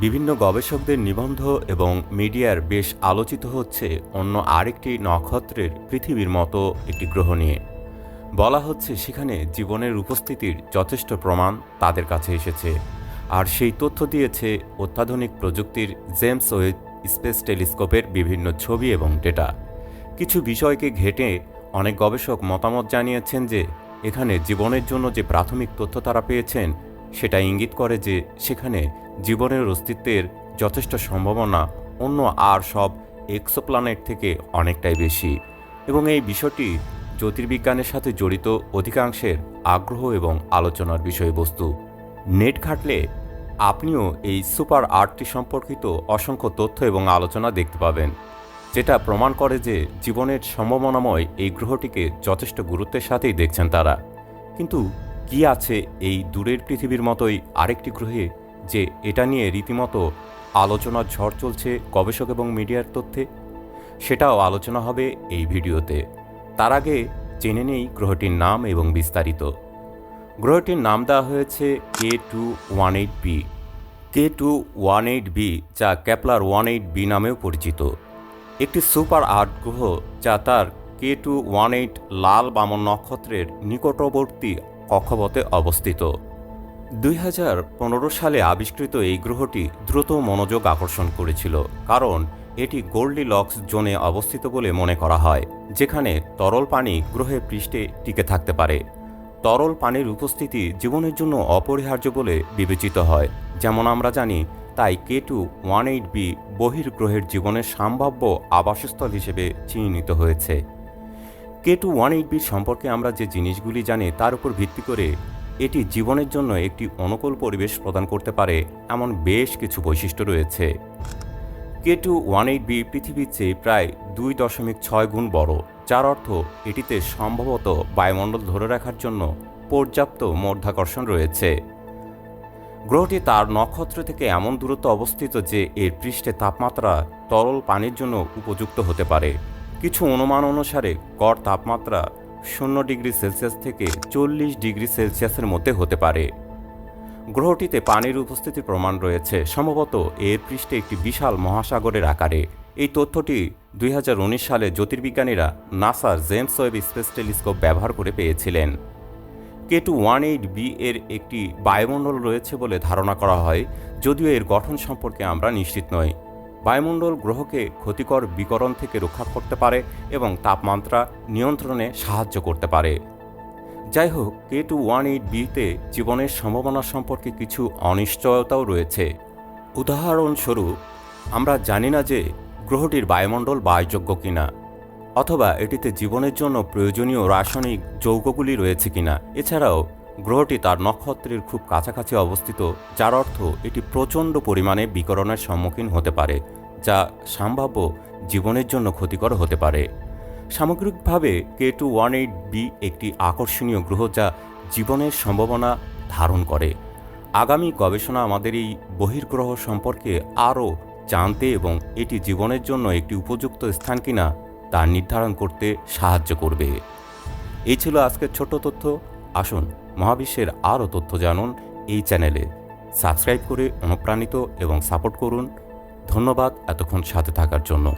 বিভিন্ন গবেষকদের নিবন্ধ এবং মিডিয়ার বেশ আলোচিত হচ্ছে অন্য আরেকটি নক্ষত্রের পৃথিবীর মতো একটি গ্রহ নিয়ে। বলা হচ্ছে সেখানে জীবনের উপস্থিতির যথেষ্ট প্রমাণ তাদের কাছে এসেছে। আর সেই তথ্য দিয়েছে অত্যাধুনিক প্রযুক্তির জেমস ওয়েব স্পেস টেলিস্কোপের বিভিন্ন ছবি এবং ডেটা। কিছু বিষয়কে ঘেটে অনেক গবেষক মতামত জানিয়েছেন যে, এখানে জীবনের জন্য যে প্রাথমিক তথ্য তারা পেয়েছেন সেটা ইঙ্গিত করে যে সেখানে জীবনের অস্তিত্বের যথেষ্ট সম্ভাবনা অন্য আর সব এক্সোপ্ল্যানেট থেকে অনেকটাই বেশি। এবং এই বিষয়টি জ্যোতির্বিজ্ঞানের সাথে জড়িত অধিকাংশের আগ্রহ এবং আলোচনার বিষয়বস্তু। নেট ঘাটলে আপনিও এই সুপার আর্টটি সম্পর্কিত অসংখ্য তথ্য এবং আলোচনা দেখতে পাবেন, যেটা প্রমাণ করে যে জীবনের সম্ভাবনাময় এই গ্রহটিকে যথেষ্ট গুরুত্বের সাথেই দেখছেন তারা। কিন্তু কি আছে এই দূরের পৃথিবীর মতোই আরেকটি গ্রহে যে এটা নিয়ে রীতিমতো আলোচনার ঝড় চলছে গবেষক এবং মিডিয়ার তথ্যে? সেটাও আলোচনা হবে এই ভিডিওতে। তার আগে জেনে নেই গ্রহটির নাম এবং বিস্তারিত। গ্রহটির নাম দেওয়া হয়েছে K two one eight B. K two one eight B যা ক্যাপলার ওয়ান এইট বি নামেও পরিচিত। একটি সুপার আর্ট গ্রহ যা তার কে টু ওয়ান এইট লাল বামন নক্ষত্রের নিকটবর্তী কক্ষপথে অবস্থিত। দুই হাজার পনেরো সালে আবিষ্কৃত এই গ্রহটি দ্রুত মনোযোগ আকর্ষণ করেছিল, কারণ এটি গোল্ডি লক্স জোনে অবস্থিত বলে মনে করা হয়, যেখানে তরল পানি গ্রহের পৃষ্ঠে টিকে থাকতে পারে। তরল পানির উপস্থিতি জীবনের জন্য অপরিহার্য বলে বিবেচিত হয়, যেমন আমরা জানি, তাই K two one eight B বহির্গ্রহের জীবনের সম্ভাব্য আবাসস্থল হিসেবে চিহ্নিত হয়েছে। কে টু ওয়ান এইট বির সম্পর্কে আমরা যে জিনিসগুলি জানি তার উপর ভিত্তি করে এটি জীবনের জন্য একটি অনুকূল পরিবেশ প্রদান করতে পারে এমন বেশ কিছু বৈশিষ্ট্য রয়েছে। K two one eight B পৃথিবীর চেয়ে প্রায় দুই দশমিক ছয় গুণ বড়, যার অর্থ এটিতে সম্ভবত বায়ুমণ্ডল ধরে রাখার জন্য পর্যাপ্ত মধ্যাকর্ষণ রয়েছে। গ্রহটি তার নক্ষত্র থেকে এমন দূরত্ব অবস্থিত যে এর পৃষ্ঠে তাপমাত্রা তরল পানির জন্য উপযুক্ত হতে পারে। কিছু অনুমান অনুসারে, গড় তাপমাত্রা শূন্য ডিগ্রি সেলসিয়াস থেকে চল্লিশ ডিগ্রি সেলসিয়াসের মধ্যে হতে পারে। গ্রহটিতে পানির উপস্থিতির প্রমাণ রয়েছে, সম্ভবত এর পৃষ্ঠে একটি বিশাল মহাসাগরের আকারে। এই তথ্যটি দুই হাজার উনিশ সালে জ্যোতির্বিজ্ঞানীরা নাসার জেমস ওয়েব স্পেস টেলিস্কোপ ব্যবহার করে পেয়েছিলেন। K two one eight B এর একটি বায়ুমণ্ডল রয়েছে বলে ধারণা করা হয়, যদিও এর গঠন সম্পর্কে আমরা নিশ্চিত নই। বায়ুমণ্ডল গ্রহকে ক্ষতিকর বিকরণ থেকে রক্ষা করতে পারে এবং তাপমাত্রা নিয়ন্ত্রণে সাহায্য করতে পারে। যাই হোক কে টু ওয়ান এইট বিতে জীবনের সম্ভাবনা সম্পর্কে কিছু অনিশ্চয়তাও রয়েছে। উদাহরণস্বরূপ, আমরা জানি না যে গ্রহটির বায়ুমণ্ডল বায়ুযোগ্য কিনা, অথবা এটিতে জীবনের জন্য প্রয়োজনীয় রাসায়নিক যৌগগুলি রয়েছে কিনা। এছাড়াও গ্রহটি তার নক্ষত্রের খুব কাছাকাছি অবস্থিত, যার অর্থ এটি প্রচণ্ড পরিমাণে বিকরণের সম্মুখীন হতে পারে, যা সম্ভাব্য জীবনের জন্য ক্ষতিকর হতে পারে। সামগ্রিকভাবে K two one eight B একটি আকর্ষণীয় গ্রহ যা জীবনের সম্ভাবনা ধারণ করে। আগামী গবেষণা আমাদের এই বহির্গ্রহ সম্পর্কে আরও জানতে এবং এটি জীবনের জন্য একটি উপযুক্ত স্থান কিনা তা নির্ধারণ করতে সাহায্য করবে। এই ছিল আজকের ছোট তথ্য। আসুন মহাবিশ্বের আরও তথ্য জানুন এই চ্যানেলে। সাবস্ক্রাইব করে অনুপ্রাণিত এবং সাপোর্ট করুন। ধন্যবাদ এতক্ষণ সাথে থাকার জন্য।